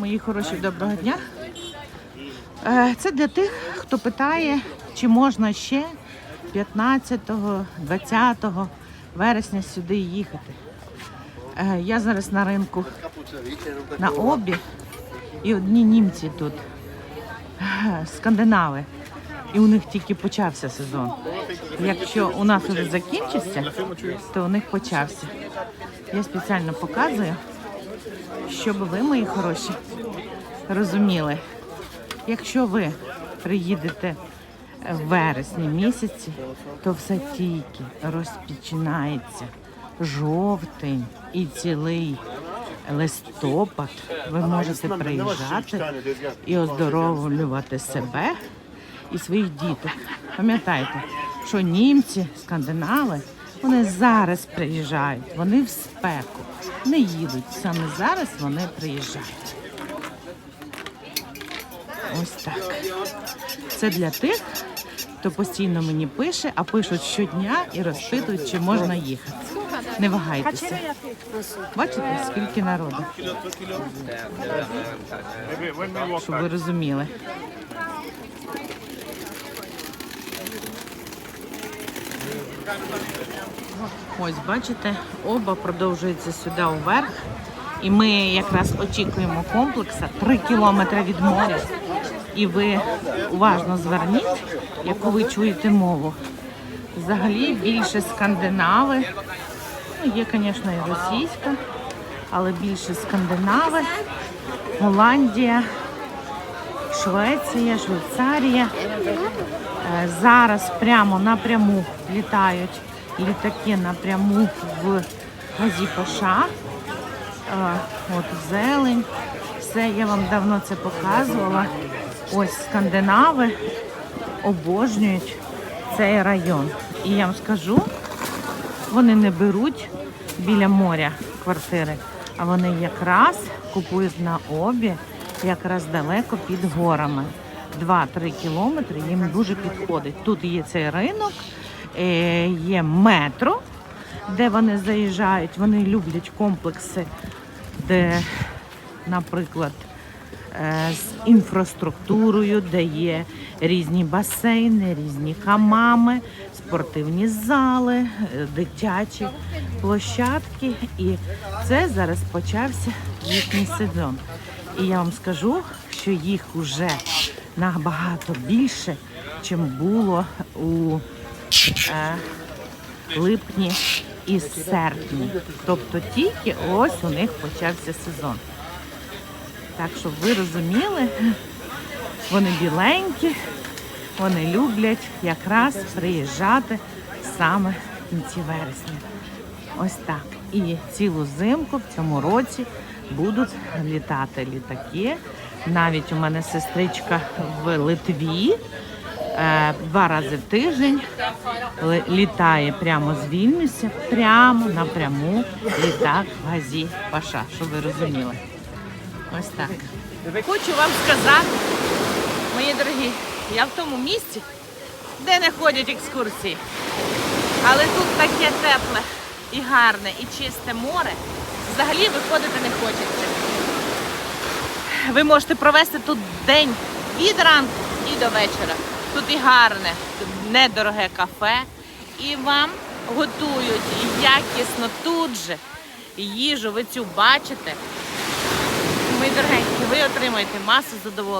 Мої хороші, доброго дня. Е, Це для тих, хто питає, чи можна ще 15-20 вересня сюди їхати. Е, Я зараз на ринку на обі, і одні німці тут, е, скандинави. І у них тільки почався сезон. Якщо у нас вже закінчився, то у них почався. Я спеціально показую, щоб ви, мої хороші, розуміли, якщо ви приїдете в вересні місяці, то все тільки розпочинається жовтень і цілий листопад. Ви можете приїжджати і оздоровлювати себе і своїх діток. Пам'ятайте, що німці, скандинави, вони зараз приїжджають, вони в спеку, не їдуть. Саме зараз вони приїжджають. Ось так. Це для тих, хто постійно мені пише, а пишуть щодня і розпитують, чи можна їхати. Не вагайтеся. Бачите, скільки народу? Щоб ви розуміли. Ось бачите, оба продовжується сюди вверх. І ми якраз очікуємо комплекса 3 кілометри від моря. І ви уважно зверніть, яку ви чуєте мову. Взагалі більше скандинави. Ну, є, звісно, і російська, але більше скандинави, Голландія, Швеція, Швейцарія. Е, Зараз прямо напряму літають літаки напряму в Газіпаша. Е, От зелень. Все, я вам давно це показувала. Ось скандинави обожнюють цей район. І я вам скажу, вони не беруть біля моря квартири, а вони якраз купують на обі, якраз далеко під горами. 2-3 кілометри їм дуже підходить. Тут є цей ринок, е, є метро, де вони заїжджають. Вони люблять комплекси, де, наприклад, е, з інфраструктурою, де є різні басейни, різні хамами, спортивні зали, е, дитячі площадки. І це зараз почався їхній сезон. І я вам скажу, що їх уже набагато більше, чим було у е, липні і серпні. Тобто тільки ось у них почався сезон. Так, щоб ви розуміли, вони біленькі, вони люблять якраз приїжджати саме в кінці вересня. Ось так. І цілу зимку в цьому році будуть літати літаки. Навіть у мене сестричка в Литві е, два рази в тиждень літає прямо з Вільнюся, прямо напряму літак Газі Паша, щоб ви розуміли. Ось так. Хочу вам сказати, мої дорогі, я в тому місці, де не ходять екскурсії. Але тут таке тепле і гарне, і чисте море. Взагалі виходити не хочеться. Ви можете провести тут день від ранку і до вечора. Тут і гарне, тут недороге кафе, і вам готують якісно тут же їжу. Ви цю бачите. Мої дорогенькі, ви отримаєте масу задоволення.